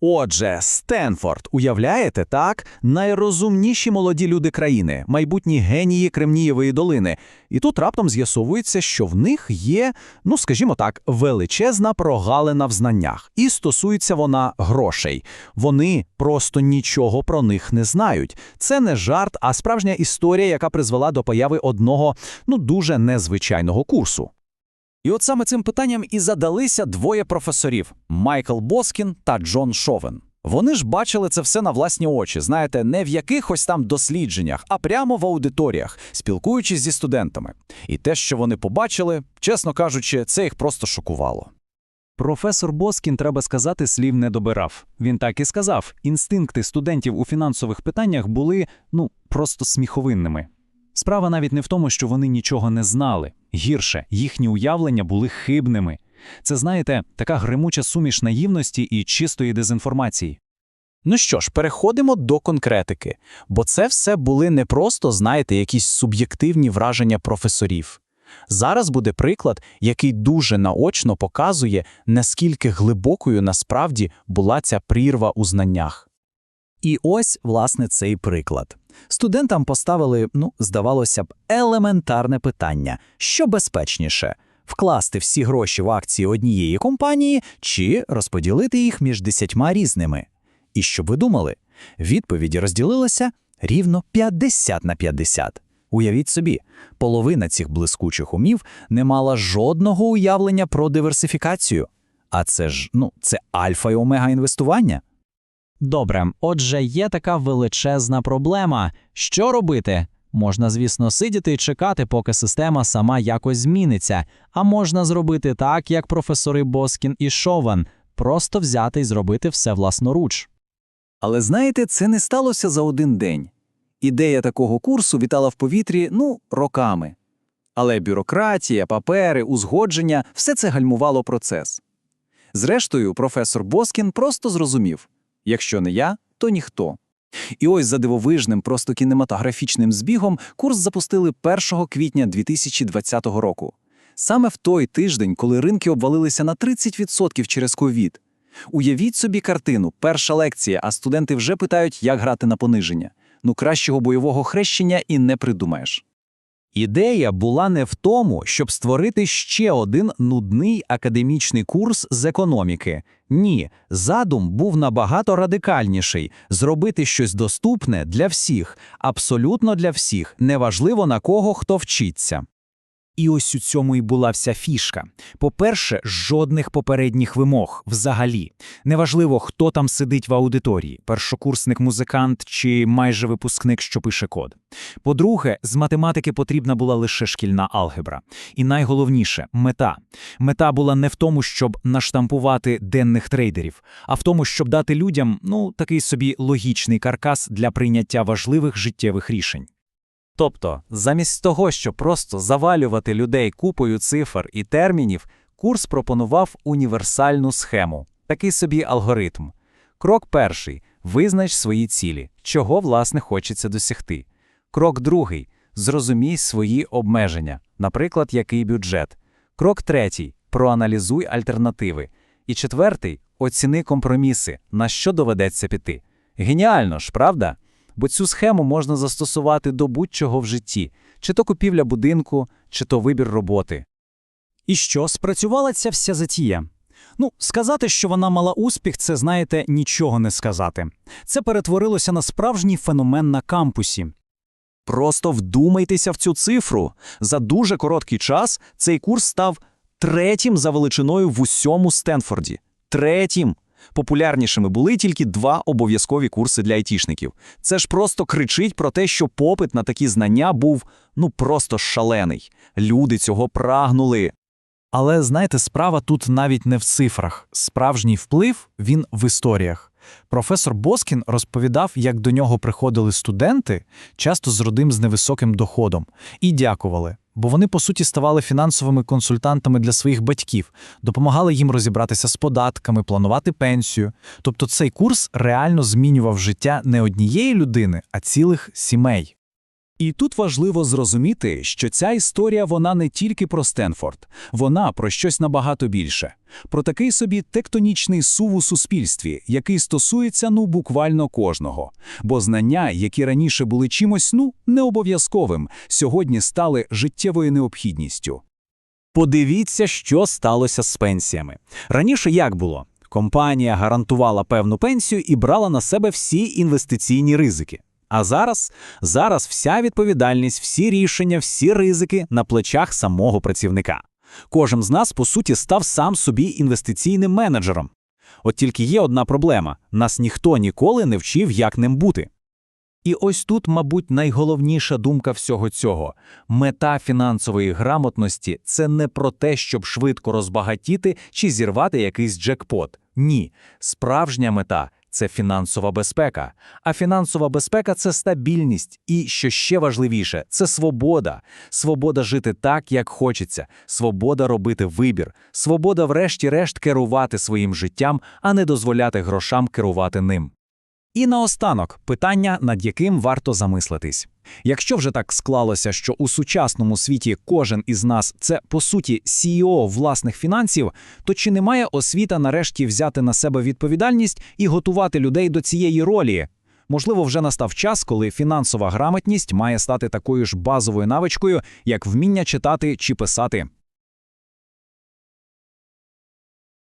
Отже, Стенфорд, уявляєте, так? Найрозумніші молоді люди країни, майбутні генії Кремнієвої долини. І тут раптом з'ясовується, що в них є, ну скажімо так, величезна прогалина в знаннях. І стосується вона грошей. Вони просто нічого про них не знають. Це не жарт, а справжня історія, яка призвела до появи одного, ну дуже незвичайного курсу. І от саме цим питанням і задалися двоє професорів Майкл Боскін та Джон Шовен. Вони ж бачили це все на власні очі, знаєте, не в якихось там дослідженнях, а прямо в аудиторіях, спілкуючись зі студентами. І те, що вони побачили, чесно кажучи, це їх просто шокувало. Професор Боскін, треба сказати, слів не добирав. Він так і сказав: інстинкти студентів у фінансових питаннях були ну просто сміховинними. Справа навіть не в тому, що вони нічого не знали. Гірше, їхні уявлення були хибними. Це, знаєте, така гримуча суміш наївності і чистої дезінформації. Ну що ж, переходимо до конкретики, бо це все були не просто, знаєте, якісь суб'єктивні враження професорів. Зараз буде приклад, який дуже наочно показує, наскільки глибокою насправді була ця прірва у знаннях. І ось, власне, цей приклад. Студентам поставили, ну, здавалося б, елементарне питання: що безпечніше вкласти всі гроші в акції однієї компанії чи розподілити їх між десятьма різними. І що ви думали? Відповіді розділилися рівно 50 на 50. Уявіть собі, половина цих блискучих умів не мала жодного уявлення про диверсифікацію. А це ж, ну, це альфа і омега інвестування. Добре, отже, є така величезна проблема. Що робити? Можна, звісно, сидіти і чекати, поки система сама якось зміниться, а можна зробити так, як професори Боскін і Шован, просто взяти і зробити все власноруч. Але знаєте, це не сталося за один день. Ідея такого курсу вітала в повітрі, ну, роками. Але бюрократія, папери, узгодження все це гальмувало процес. Зрештою, професор Боскін просто зрозумів якщо не я, то ніхто. І ось за дивовижним, просто кінематографічним збігом курс запустили 1 квітня 2020 року. Саме в той тиждень, коли ринки обвалилися на 30% через ковід. Уявіть собі картину, перша лекція, а студенти вже питають, як грати на пониження. Ну, кращого бойового хрещення і не придумаєш. Ідея була не в тому, щоб створити ще один нудний академічний курс з економіки. Ні, задум був набагато радикальніший зробити щось доступне для всіх, абсолютно для всіх, неважливо на кого хто вчиться. І ось у цьому і була вся фішка. По-перше, жодних попередніх вимог взагалі. Неважливо, хто там сидить в аудиторії, першокурсник музикант чи майже випускник, що пише код. По-друге, з математики потрібна була лише шкільна алгебра. І найголовніше мета. Мета була не в тому, щоб наштампувати денних трейдерів, а в тому, щоб дати людям ну такий собі логічний каркас для прийняття важливих життєвих рішень. Тобто, замість того, щоб просто завалювати людей купою цифр і термінів, курс пропонував універсальну схему, такий собі алгоритм. Крок перший визнач свої цілі, чого власне хочеться досягти. Крок другий зрозумій свої обмеження, наприклад, який бюджет. Крок третій проаналізуй альтернативи. І четвертий оціни компроміси, на що доведеться піти. Геніально ж, правда? Бо цю схему можна застосувати до будь-чого в житті, чи то купівля будинку, чи то вибір роботи. І що, спрацювала ця вся затія? Ну, сказати, що вона мала успіх, це, знаєте, нічого не сказати. Це перетворилося на справжній феномен на кампусі. Просто вдумайтеся в цю цифру. За дуже короткий час цей курс став третім за величиною в усьому Стенфорді. Третім. Популярнішими були тільки два обов'язкові курси для айтішників. Це ж просто кричить про те, що попит на такі знання був ну просто шалений. Люди цього прагнули. Але знаєте, справа тут навіть не в цифрах. Справжній вплив він в історіях. Професор Боскін розповідав, як до нього приходили студенти, часто з родим з невисоким доходом, і дякували, бо вони, по суті, ставали фінансовими консультантами для своїх батьків, допомагали їм розібратися з податками, планувати пенсію. Тобто цей курс реально змінював життя не однієї людини, а цілих сімей. І тут важливо зрозуміти, що ця історія вона не тільки про Стенфорд, вона про щось набагато більше. Про такий собі тектонічний сув у суспільстві, який стосується ну буквально кожного. Бо знання, які раніше були чимось ну не обов'язковим, сьогодні стали життєвою необхідністю. Подивіться, що сталося з пенсіями. Раніше як було? Компанія гарантувала певну пенсію і брала на себе всі інвестиційні ризики. А зараз, зараз вся відповідальність, всі рішення, всі ризики на плечах самого працівника. Кожен з нас, по суті, став сам собі інвестиційним менеджером. От тільки є одна проблема: нас ніхто ніколи не вчив, як ним бути. І ось тут, мабуть, найголовніша думка всього цього. Мета фінансової грамотності – це не про те, щоб швидко розбагатіти чи зірвати якийсь джекпот. Ні. Справжня мета – це фінансова безпека. А фінансова безпека – це стабільність. І, що ще важливіше, це свобода. Свобода жити так, як хочеться. Свобода робити вибір. Свобода врешті-решт керувати своїм життям, а не дозволяти грошам керувати ним. І наостанок питання, над яким варто замислитись. Якщо вже так склалося, що у сучасному світі кожен із нас це по суті CEO власних фінансів, то чи не має освіта нарешті взяти на себе відповідальність і готувати людей до цієї ролі? Можливо, вже настав час, коли фінансова грамотність має стати такою ж базовою навичкою, як вміння читати чи писати.